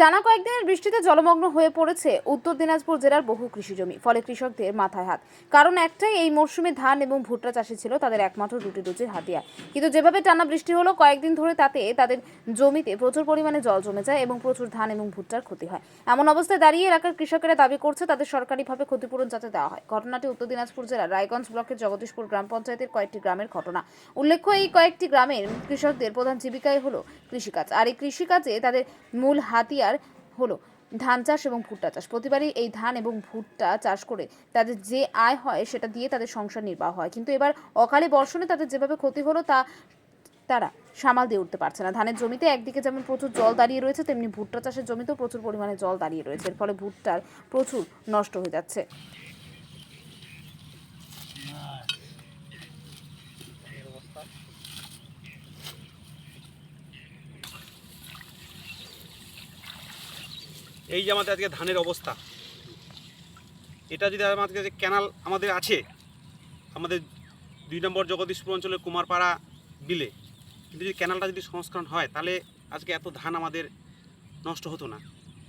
টানা কয়েকদিনের বৃষ্টিতে জলমগ্ন হয়ে পড়েছে উত্তর দিনাজপুর জেলার বহু কৃষিজমি, ফলে কৃষকদের মাথায় হাত। কারণ একটাই, এই মরশুমে ধান এবং ভুট্টা চাষে ছিল তাদের একমাত্র রুটি রুচির হাতিয়ার। কিন্তু যেভাবে টানা বৃষ্টি হলো, কয়েকদিন ধরে তাতে তাদের জমিতে প্রচুর পরিমাণে জল জমে যায় এবং প্রচুর ধান এবং ভুট্টার ক্ষতি হয়। এমন অবস্থায় দাঁড়িয়ে এলাকার কৃষকেরা দাবি করছে, তাদের সরকারিভাবে ক্ষতিপূরণ যাতে দেওয়া হয়। ঘটনাটি উত্তর দিনাজপুর জেলার রায়গঞ্জ ব্লকের জগদীশপুর গ্রাম পঞ্চায়েতের কয়েকটি গ্রামের ঘটনা। উল্লেখ্য, এই কয়েকটি গ্রামের কৃষকদের প্রধান জীবিকাই হলো কৃষিকাজ। আর এই কৃষিকাজে তাদের মূল হাতিয়ার হলো ধান চাষ এবং ভুট্টা চাষ। প্রতিবারই এই ধান এবং ভুট্টা চাষ করে তাদের যে আয় হয় সেটা দিয়ে তাদের সংসার নির্বাহ হয়। কিন্তু এবার অকালে বর্ষণে তাদের যেভাবে ক্ষতি হলো তা তারা সামাল দিয়ে উঠতে পারছে না। ধানের জমিতে একদিকে যেমন প্রচুর জল দাঁড়িয়ে রয়েছে, তেমনি ভুট্টা চাষের জমিতেও প্রচুর পরিমাণে জল দাঁড়িয়ে রয়েছে। এর ফলে ভুট্টার প্রচুর নষ্ট হয়ে যাচ্ছে। এই যে আমাদের আজকে ধানের অবস্থা, এটা যদি আমাদের যে ক্যানাল আমাদের আছে, আমাদের দুই নম্বর জগদীশপুর অঞ্চলের কুমারপাড়া বিলে, কিন্তু যদি ক্যানালটা যদি সংস্করণ হয়, তাহলে আজকে এত ধান আমাদের নষ্ট হতো না।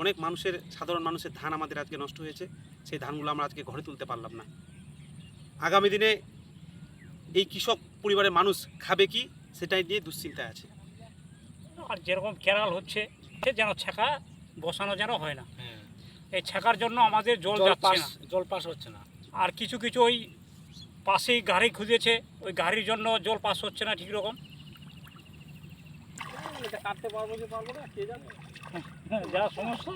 অনেক মানুষের, সাধারণ মানুষের ধান আমাদের আজকে নষ্ট হয়েছে, সেই ধানগুলো আমরা আজকে ঘরে তুলতে পারলাম না। আগামী দিনে এই কৃষক পরিবারের মানুষ খাবে কি, সেটাই নিয়ে দুশ্চিন্তায় আছে। আর যেরকম ক্যানাল হচ্ছে যেন ছাকা বসানো যেন হয় না। এই ছেঁকার জন্য আমাদের জল জল যাচ্ছে পাস না। জল পাস হচ্ছে না। আর কিছু কিছু ওই পাশেই গাড়ি খুঁজেছে ওই গাড়ির জন্য জল পাস হচ্ছে না ঠিক রকম। এটা কাটতে পারব কি পারব না কে জানে? যা সমস্যা।